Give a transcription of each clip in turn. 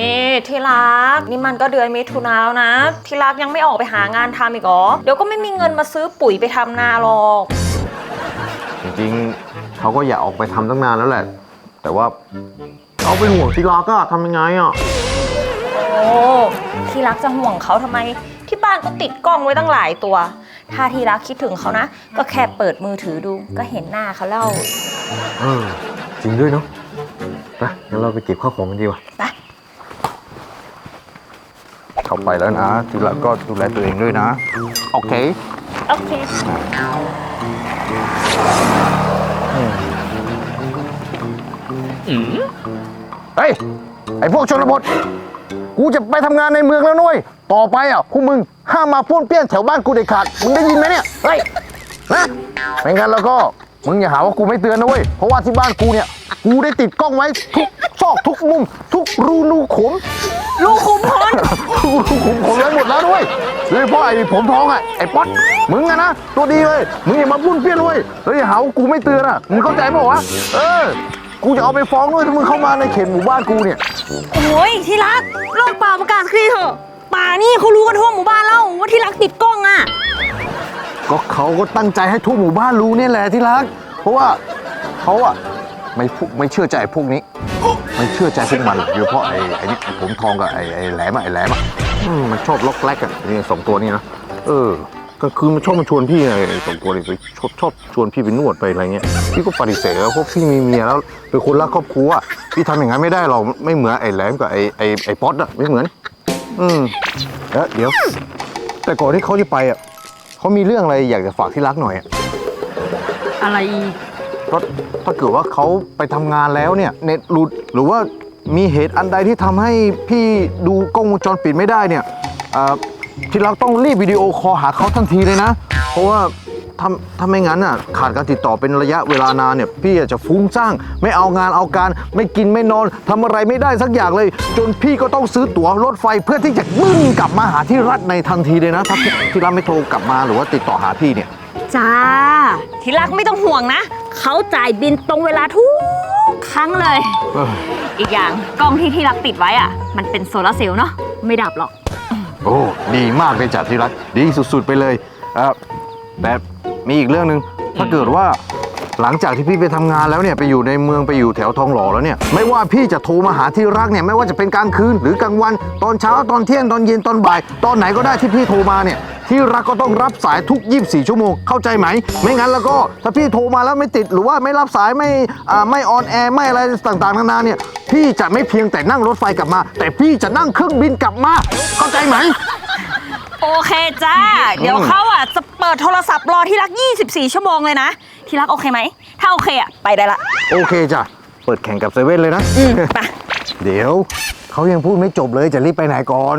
นี่ที่รักนี่มันก็เดือนมิถุนาแล้วนะ ที่รักยังไม่ออกไปหางานทำอีกเหรอ เดี๋ยวก็ไม่มีเงินมาซื้อปุ๋ยไปทำนาหรอก จริงๆเขาก็อยากออกไปทำตั้งนานแล้วแหละ แต่ว่าเขาเป็นห่วงที่รักอะทำยังไงอะโอ้ที่รักจะห่วงเขาทำไม ที่บ้านก็ติดกล้องไว้ตั้งหลายตัว ถ้าที่รักคิดถึงเขานะ ก็แค่เปิดมือถือดูก็เห็นหน้าเขาแล้วเออจริงด้วยเนาะไปงั้นเราไปเก็บข้าวของกันดีกว่า ไป เขาไปแล้วนะ ทีรักก็ดูแลตัวเองด้วยนะ โอเค โอเค เฮ้ย ไอพวกชนบท กูจะไปทำงานในเมืองแล้วนุ้ย ต่อไปอะพวกมึงห้ามมาป้วนเปี้ยนแถวบ้านกูเด็ดขาด มึงได้ยินไหมเนี่ย เฮ้ย นะไม่งั้นแล้วก็ มึงอย่าหาว่ากูไม่เตือนนะเว้ย เพราะว่าที่บ้านกูเนี่ย กูได้ติดกล้องไว้ทุกซอกทุกมุม ทุกรูนูขมลูกคุมพลทุกรูขุมขนไว้หมดแล้วด้วยโดยเฉพาะไอ้ผมทองอะไอ้ป๊อตมึงอะนะตัวดีเลยมึงอย่ามาปุ้นเปี้ยนเว้ยแล้วอย่าหาว่ากูไม่เตือนอะมึงเข้าใจเปล่าวะเออ กูจะเอาไปฟ้องด้วยถ้ามึงเข้ามาในเขตหมู่บ้านกูเนี่ย โอ้ยที่รักโลกป่าประกาศคลีเถอะ ป่านี่เขารู้กันทั่วหมู่บ้านแล้วว่าที่รักติดกล้องอะ ก็เขาก็ตั้งใจให้ทุกหมู่บ้านรู้เนี่ยแหละที่รัก เพราะว่าเขาอะ ไม่พูไม่เชื่อใจพวกนี้ ไม่เชื่อใจพวกมันโดยเฉพาะไอ้ไอ้นี่ไอ้ผมทองกับไอ้ไอ้แหลมอะไอ้แหลมอะอืมมันชอบล็อกแรกอะนี่สองตัวนี้นะเออกลางคืนมันชอบมาชวนพี่ไงไอ้สองตัวนี้ไปชอบชอบชวนพี่ไปนวดไปอะไรเงี้ยพี่ก็ปฏิเสธแล้วเพราะพี่มีเมียแล้วเป็นคนรักครอบครัวอะพี่ทำอย่างนั้นไม่ได้หรอกไม่เหมือนไอ้แหลมกับไอ้ไอ้ไอ้ป๊อตอะไม่เหมือน อืมแล้วเดี๋ยว แต่ก่อนที่เขาจะไปอะเขามีเรื่องอะไรอยากจะฝากที่รักหน่อยอะ อะไรอีก ก็ถ้าเกิดว่าเขาไปทำงานแล้วเนี่ยเน็ตหลุดหรือว่ามีเหตุอันใดที่ทำให้พี่ดูกล้องวงจรปิดไม่ได้เนี่ยเอ่อที่รักต้องรีบวิดีโอคอลหาเขาทันทีเลยนะ เพราะว่าทำถ้าไม่งั้นอะขาดการติดต่อเป็นระยะเวลานานเนี่ยพี่อาจจะฟุ้งซ่างไม่เอางานเอาการ ไม่กินไม่นอนทำอะไรไม่ได้สักอย่างเลย จนพี่ก็ต้องซื้อตั๋วรถไฟเพื่อที่จะบึ้นกลับมาหาที่รัฐในทันทีเลยนะถ้าพี่ที่รัฐไม่โทรกลับมาหรือว่าติดต่อหาพี่เนี่ย จ้า ที่รักไม่ต้องห่วงนะ เขาจ่ายบินตรงเวลาทุกครั้งเลยเอ้ยอีกอย่างกล้องที่ที่รักติดไว้อะ มันเป็นโซลาร์เซลล์เนาะไม่ดับหรอก โอ้ดีมากเลยจ้ะที่รัก ดีสุดๆไปเลยเออแต่มีอีกเรื่องหนึ่งถ้าเกิดว่าหลังจากที่พี่ไปทำงานแล้วเนี่ยไปอยู่ในเมืองไปอยู่แถวทองหล่อแล้วเนี่ยไม่ว่าพี่จะโทรมาหาที่รักเนี่ยไม่ว่าจะเป็นกลางคืนหรือกลางวันตอนเช้าตอนเที่ยงตอนเย็นตอนบ่าย ตอนไหนก็ได้ที่พี่โทรมาเนี่ย ที่รักก็ต้องรับสายทุก 24 ชั่วโมง เข้าใจไหม ไม่งั้นแล้วก็ถ้าพี่โทรมาแล้วไม่ติดหรือว่าไม่รับสายไม่อ่าไม่ออนแอร์ไม่อะไรต่างๆนานาเนี่ย พี่จะไม่เพียงแต่นั่งรถไฟกลับมา แต่พี่จะนั่งเครื่องบินกลับมา เข้าใจไหม โอเคจ้า เดี๋ยวเขาอะจะเปิดโทรศัพท์รอที่รัก 24 ชั่วโมงเลยนะ ที่รักโอเคไหม ถ้าโอเคอะไปได้ละ โอเคจ้ะ เปิดแข่งกับเซเว่นเลยนะ อืมไป เดี๋ยว เขายังพูดไม่จบเลยจะรีบไปไหนก่อน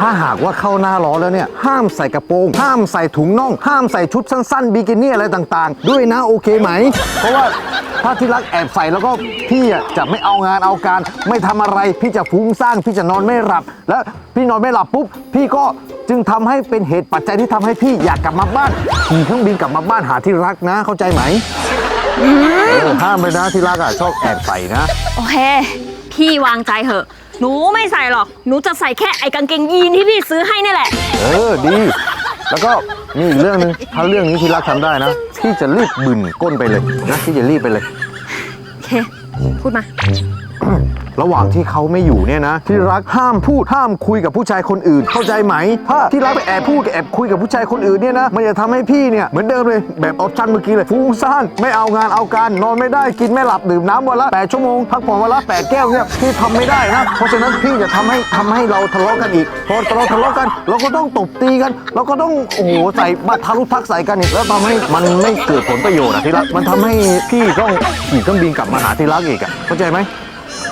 ถ้าหากว่าเข้าหน้าร้อนแล้วเนี่ย ห้ามใส่กระโปรง ห้ามใส่ถุงน่อง ห้ามใส่ชุดสั้นๆบิกินี่อะไรต่างๆ ด้วยนะโอเคไหม เพราะว่าถ้าที่รักแอบใส่แล้วก็พี่อะจะไม่เอางานเอาการ ไม่ทำอะไรพี่จะฟุ้งซ่านพี่จะนอนไม่หลับ แล้วพี่นอนไม่หลับปุ๊บ พี่ก็จึงทำให้เป็นเหตุปัจจัยที่ทำให้พี่อยากกลับมาบ้านขี่เครื่องบินกลับมาบ้านหาที่รักนะ เข้าใจไหมเออห้ามเลยนะที่รักอะชอบแอบใส่นะ โอเค พี่วางใจเถอะ หนูไม่ใส่หรอก หนูจะใส่แค่ไอ้กางเกงยีนที่พี่ซื้อให้นี่แหละ เออดี แล้วก็มีอีกเรื่องหนึ่งถ้าเรื่องนี้ที่รักทำได้นะที่จะรีบบึนก้นไปเลยนะที่จะรีบไปเลย โอเค พูดมา ระหว่างที่เขาไม่อยู่เนี่ยนะ ที่รักห้ามพูดห้ามคุยกับผู้ชายคนอื่น เข้าใจไหม ถ้าที่รักไปแอบพูดกับแอบคุยกับผู้ชายคนอื่นเนี่ยนะมันจะทำให้พี่เนี่ยเหมือนเดิมเลยแบบออปชั่นเมื่อกี้เลยฟุ้งซ่านไม่เอางานเอาการนอนไม่ได้กินไม่หลับดื่มน้ำวันละ8ชั่วโมงพักผ่อนวันละ8แก้วเนี่ยพี่ทำไม่ได้นะเพราะฉะนั้นพี่จะทำให้ทำให้เราทะเลาะกันอีกพอเราทะเลาะกัน เราก็ต้องตบตีกัน เราก็ต้องโอ้โหใส่บัตรทารุทักใส่กันอีกแล้วทำให้มันไม่เกิดผลประโยชน์อะที่รักมันทำให้พี่ต้องขี่เครื่องบินกลับมาหาที่รักอีกอะเข้าใจไหม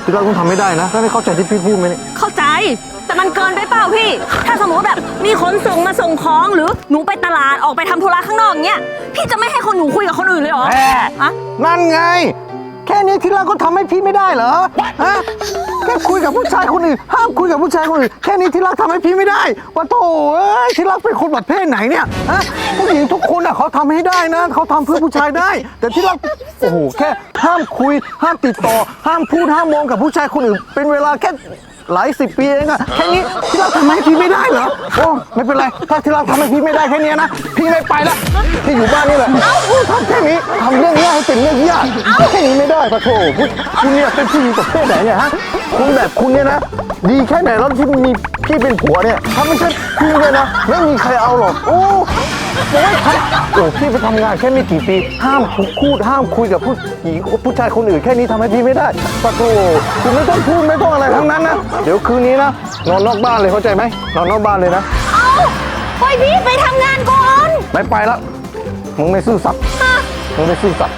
ที่เราต้องทำไม่ได้นะถ้าไม่เข้าใจที่พี่พูดไหมเนี่ยเข้าใจ แต่มันเกินไปเปล่าพี่ ถ้าสมมติแบบมีขนส่งมาส่งของหรือหนูไปตลาดออกไปทำธุระข้างนอกเงี้ยพี่จะไม่ให้คนหนูคุยกับคนอื่นเลยเหรอแหมอะ นั่นไง แค่นี้ที่เราก็ทำให้พี่ไม่ได้เหรอฮะแค่คุยกับผู้ชายคนอื่นห้ามคุยกับผู้ชายคนอื่นแค่นี้ที่รักทำให้พี่ไม่ได้ว่าโถเอ้ยที่รักเป็นคนแบบเพศไหนเนี่ยฮะผู้หญิงทุกคนอะเขาทำให้ได้นะเขาทำเพื่อผู้ชายได้ แต่ที่รักโอ้โหแค่ห้ามคุย ห้ามติดต่อ ห้ามพูดห้ามมองกับผู้ชายคนอื่น เป็นเวลาแค่หลายสิบปีเองอะแค่นี้ที่รักทำให้พี่ไม่ได้เหรอโอ้ไม่เป็นไรถ้าที่รักทำให้พี่ไม่ได้แค่เนี้ยนะพี่ไม่ไปละพี่อยู่บ้านนี่แหละทำแค่นี้ทำเรื่องง่ายให้ เรื่องยากแค่นี้ไม่ได้ปะโถคุณคุณเนี่ยเป็นผู้หญิงประเภทไหนเนี่ยฮะคุณแบบคุณเนี่ยนะ ดีแค่ไหนแล้วที่มีพี่เป็นผัวเนี่ยถ้าไม่ใช่พี่เนี่ยนะไม่มีใครเอาหรอกโอ้โอ้ยโอ้พี่ไปทำงานแค่ไม่กี่ปี ห้ามพูดห้ามคุยกับผู้หญิงผู้ชายคนอื่นแค่นี้ทำให้พี่ไม่ได้ปะโถคุณไม่ต้องพูดไม่ต้องอะไรทั้งนั้นนะเดี๋ยวคืนนี้นะนอนนอกบ้านเลยเข้าใจไหมนอนนอกบ้านเลยนะเอาปพี่ไปทำงานก่อน ไม่ไปละมึงไม่ซื่อสัตย์มึงไม่ซื่อสัตย์